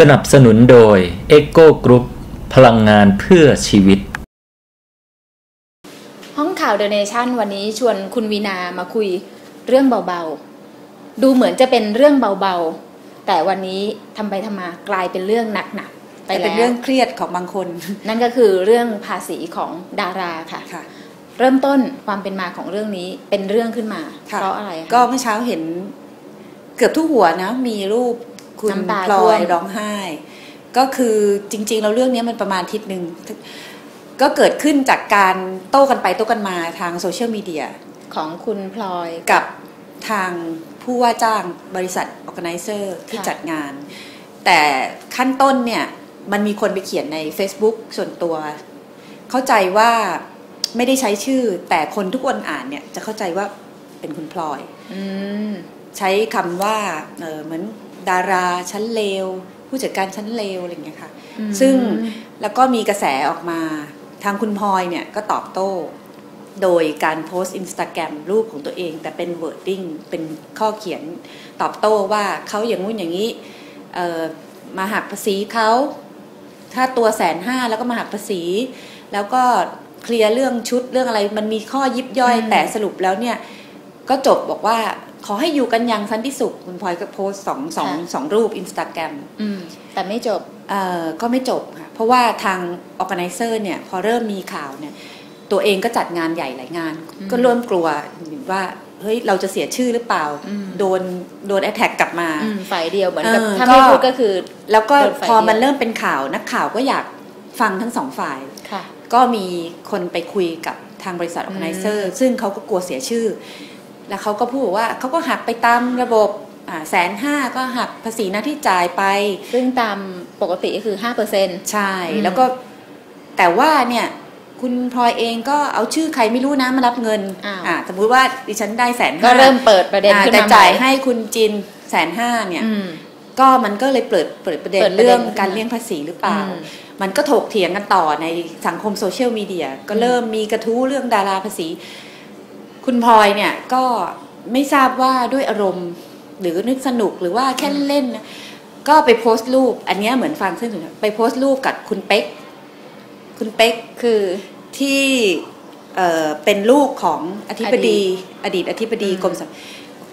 สนับสนุนโดย e c o Group พลังงานเพื่อชีวิต ห้องข่าวเดอะเนชั่นวันนี้ชวนคุณวีนามาคุยเรื่องเบาๆ ดูเหมือนจะเป็นเรื่องเบาๆ แต่วันนี้ทำไปทำมากลายเป็นเรื่องหนักๆ ไปแต่แล้วเป็นเรื่องเครียดของบางคน นั่นก็คือเรื่องภาษีของดาราค่ะค่ะเริ่มต้นความเป็นมาของเรื่องนี้เป็นเรื่องขึ้นมาค่ะเพราะอะไรคะก็เมื่อเช้าเห็นเกือบทุกหัวนะ มีรูป คุณน้ำตาพลอท่วยมร้องไห้ ก็คือจริงๆแล้วเรื่องนี้มันประมาณอาทิศหนึ่งก็เกิดขึ้นจากการโต้กันไปโต้กันมาทางโซเชียลมีเดียของคุณพลอยกับทางผู้ว่าจ้างบริษัท organizer ที่ค่ะจัดงาน แต่ขั้นต้นเนี่ย มันมีคนไปเขียนใน Facebook ส่วนตัว เข้าใจว่าไม่ได้ใช้ชื่อ แต่คนทุกคนอ่านเนี่ย จะเข้าใจว่าเป็นคุณพลอยอืมใช้คำว่าเออเหมือน ดาราชั้นเลว ผู้จัดการชั้นเลวอะไรอย่างเงี้ยค่ะอืมซึ่งแล้วก็มีกระแสออกมาทางคุณพลอยเนี่ยก็ตอบโต้ โดยการโพสต์อินสตาแกรมรูปของตัวเอง แต่เป็น wording เป็นข้อเขียนตอบโต้ว่าเขาอย่างงู้นอย่างนี้เอ่อมาหักภาษีเขาถ้าตัวแสนห้าแล้วก็มาหักภาษี แล้วก็เคลียร์เรื่องชุดเรื่องอะไร มันมีข้อยิบย่อยอืมแต่สรุปแล้วเนี่ย ก็จบบอกว่า ขอให้อยู่กันอย่างสันติสุข คุณพลอยก็โพสต์สองสองสองรูปอินสตาแกรมอืมแต่ไม่จบเอ่อก็ไม่จบค่ะ เพราะว่าทาง organizer เนี่ย พอเริ่มมีข่าวเนี่ย ตัวเองก็จัดงานใหญ่หลายงานอืมก็เริ่มกลัวว่าเฮ้ยเราจะเสียชื่อหรือเปล่าอืมโดนโดนแอตแทกกลับมาอืมฝ่ายเดียวเหมือนกับเออถ้าไม่ก็พูดก็คือ แล้วก็โดนฝ่ายพอเดียวมันเริ่มเป็นข่าวนักข่าวก็อยากฟังทั้งสองฝ่ายค่ะก็มีคนไปคุยกับทางบริษัท organizer ซึ่งเขาก็กลัวเสียชื่อ แล้วเขาก็พูดว่าเขาก็หักไปตามระบบแสนห้าก็หักภาษีหน้าที่จ่ายไป ซึ่งตามปกติก็คือห้าเปอร์เซ็นใช่อืมแล้วก็แต่ว่าเนี่ยคุณพลอยเองก็เอาชื่อใครไม่รู้นะมารับเงินอ้าวอ่าสมมุติว่าดิฉันได้แสนก็ห้าเริ่มเปิดประเด็นขึ้นแต่มาจ่ายม่ให้คุณจินแสนห้าเนี่ยอืมก็มันก็เลยเปิดเปิดประเด็นเปิดประเด็นเรื่องขึ้นมาการเลี่ยงภาษีหรือเปล่าอืมมันก็ถกเถียงกันต่อในสังคมโซเชียลมีเดียก็เริ่มมีกระทู้เรื่องดาราภาษี คุณพลอยเนี่ยก็ไม่ทราบว่าด้วยอารมณ์หรือนึกสนุกหรือว่าแค่เล่นๆนะก็ไปโพสต์รูป อันเนี้ยเหมือนฟังเส้นสุดท้ายไปโพสต์รูปกับคุณเป๊กคุณเป๊กคือที่เอ่อเป็นลูกของอธิบดี อดีตอธิบดีอืมกรมสรร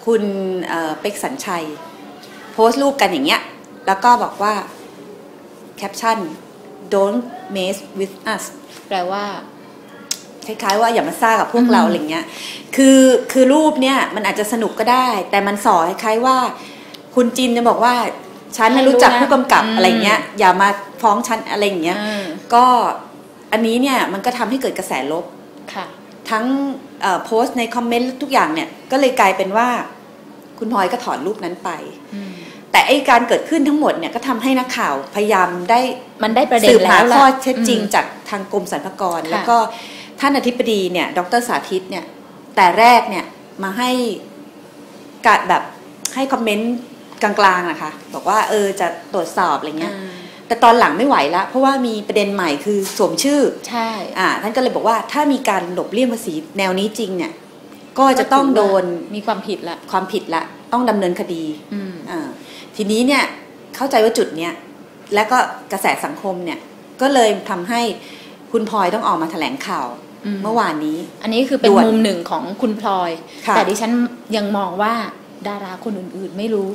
คุณเอ่อเป็กสัญชัย โพสต์รูปกันอย่างเงี้ย แล้วก็บอกว่าแคปชั่น don't mess with us แปลว่า คล้ายๆ ว่าอย่ามาซ่ากับพวกเราอืมอะไรเงี้ย คือคือรูปเนี่ยมันอาจจะสนุกก็ได้ แต่มันสอคล้ายๆว่า คุณจินจะบอกว่าฉันน่ะรู้จักผู้กำกับอะไรเงี้ย อย่ามาฟ้องฉันอะไรอย่างเงี้ยอ่าก็อันนี้เนี่ยมันก็ทำให้เกิดกระแสลบค่ะทั้งเอ่อโพสต์ในคอมเมนต์ทุกอย่างเนี่ยก็เลยกลายเป็นว่า คุณพลอยก็ถอนรูปนั้นไปอืมแต่ไอการเกิดขึ้นทั้งหมดเนี่ยก็ทำให้นักข่าวพยายามได้มันได้ประเด็นสืบหาแล้วล่ะข้อเท็จจริงอืมจากทางกรมสรรพากรค่ะแล้วก็ ท่านอธิบดีเนี่ย ดรสาธิตเนี่ย แต่แรกเนี่ยมาให้กะแบบให้คอมเมนต์กลางๆนะคะ บอกว่าเออจะตรวจสอบอะไรเงี้ยอ่าแต่ตอนหลังไม่ไหวแล้วเพราะว่ามีประเด็นใหม่คือสวมชื่อ ใช่ อ่า ท่านก็เลยบอกว่าถ้ามีการหลบเลี่ยงภาษีแนวนี้จริงเนี่ย ก็จะต้องโดนมีความผิดละ ความผิดละ ต้องดำเนินคดีอืมอ่าทีนี้เนี่ยเข้าใจว่าจุดเนี้ยและก็กระแสสังคมเนี่ย ก็เลยทำให้คุณพลอยต้องออกมาแถลงข่าวอืม เมื่อวานนี้ อันนี้คือเป็นด่วนมุมหนึ่งของคุณพลอยค่ะแต่ดิฉันยังมองว่าดาราคนอื่นๆไม่รู้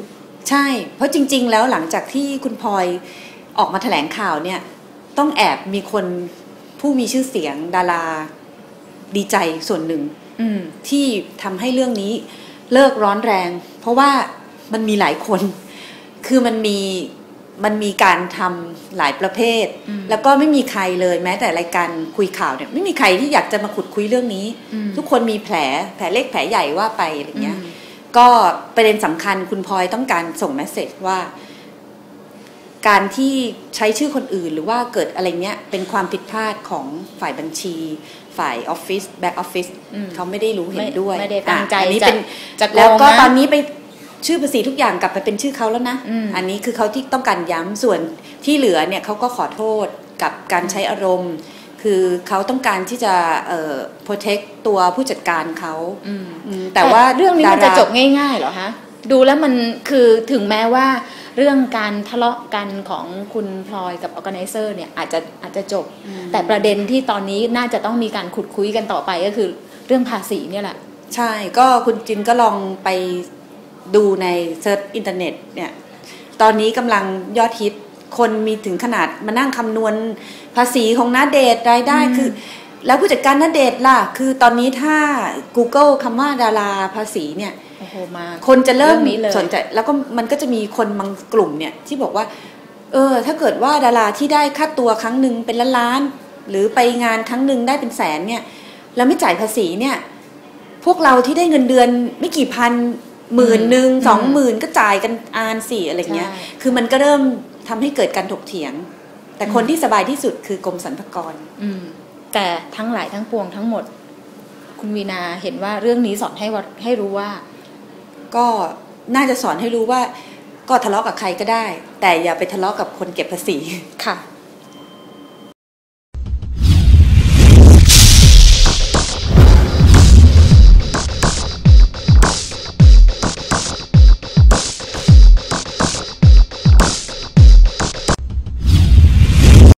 ใช่ เพราะจริง ๆ แล้วหลังจากที่คุณพลอยออกมาแถลงข่าวเนี่ย ต้องแอบมีคนผู้มีชื่อเสียงดาราดีใจส่วนหนึ่งอืมที่ทำให้เรื่องนี้เลิกร้อนแรง เพราะว่ามันมีหลายคน คือมันมี มันมีการทำหลายประเภทอืมแล้วก็ไม่มีใครเลยแม้แต่รายการคุยข่าวเนี่ยไม่มีใครที่อยากจะมาขุดคุยเรื่องนี้อืมทุกคนมีแผลแผลเล็กแผลใหญ่ว่าไปอะไรเงี้ยอืมก็ประเด็นสำคัญคุณพลอยต้องการส่งเมสเซจว่า การที่ใช้ชื่อคนอื่น หรือว่าเกิดอะไรเงี้ยเป็นความผิดพลาดของฝ่ายบัญชี ฝ่ายออฟฟิศแบ็กออฟฟิศอืมเขาไม่ได้รู้เห็นไม่ด้วยไม่ได้ตั้งใจอะอันนี้จะเป็นจะโกงแล้วก็นะตอนนี้ไป ชื่อภาษีทุกอย่างกลับไปเป็นชื่อเขาแล้วนะอืมอันนี้คือเขาที่ต้องการย้ำส่วนที่เหลือเนี่ยเขาก็ขอโทษกับการใช้อารมณ์ คือเขาต้องการที่จะเอ่อ protect ตัวผู้จัดการเขาอืมอืมแต่ว่าเรื่องนี้มันดาจะราจบง่ายๆเหรอฮะดูแล้วมันคือถึงแม้ว่าเรื่องการทะเลาะกันของคุณพลอยกับ organizer เนี่ยอาจจะอาจจะจบ แต่ประเด็นที่ตอนนี้น่าจะต้องมีการขุดคุยกันต่อไปก็คือเรื่องภาษีเนี่ยแหละ ใช่ก็คุณจินก็ลองไป ดูในเซิร์ชอินเทอร์เน็ตเนี่ยตอนนี้กำลังยอดฮิตคนมีถึงขนาดมานั่งคำนวณภาษีของนาเดทรายได้อืมคือ แล้วผู้จัดการนาเดทล่ะ คือตอนนี้ถ้า Google คำว่าดาราภาษีเนี่ยโอ้โหมาคนจะเริ่มรื่องนี้เลยสนใจแล้วก็มันก็จะมีคนบางกลุ่มเนี่ยที่บอกว่า เออ ถ้าเกิดว่าดาราที่ได้ค่าตัวครั้งหนึ่งเป็นล้านล้านๆหรือไปงานครั้งหนึ่งได้เป็นแสนเนี่ย แล้วไม่จ่ายภาษีเนี่ย พวกเราที่ได้เงินเดือนไม่กี่พัน หมื่นหนึ่งสองหมื่นก็จ่ายกันอานสี่อะไรเงี้ยใช่คือมันก็เริ่มทำให้เกิดการถกเถียง แต่คนที่สบายที่สุดคือกรมสรรพากรอืมแต่ทั้งหลายทั้งปวงทั้งหมด คุณวีนาเห็นว่าเรื่องนี้สอนให้ว่าให้รู้ว่า ก็น่าจะสอนให้รู้ว่า ก็ทะเลาะกับใครก็ได้ แต่อย่าไปทะเลาะกับคนเก็บภาษีค่ะ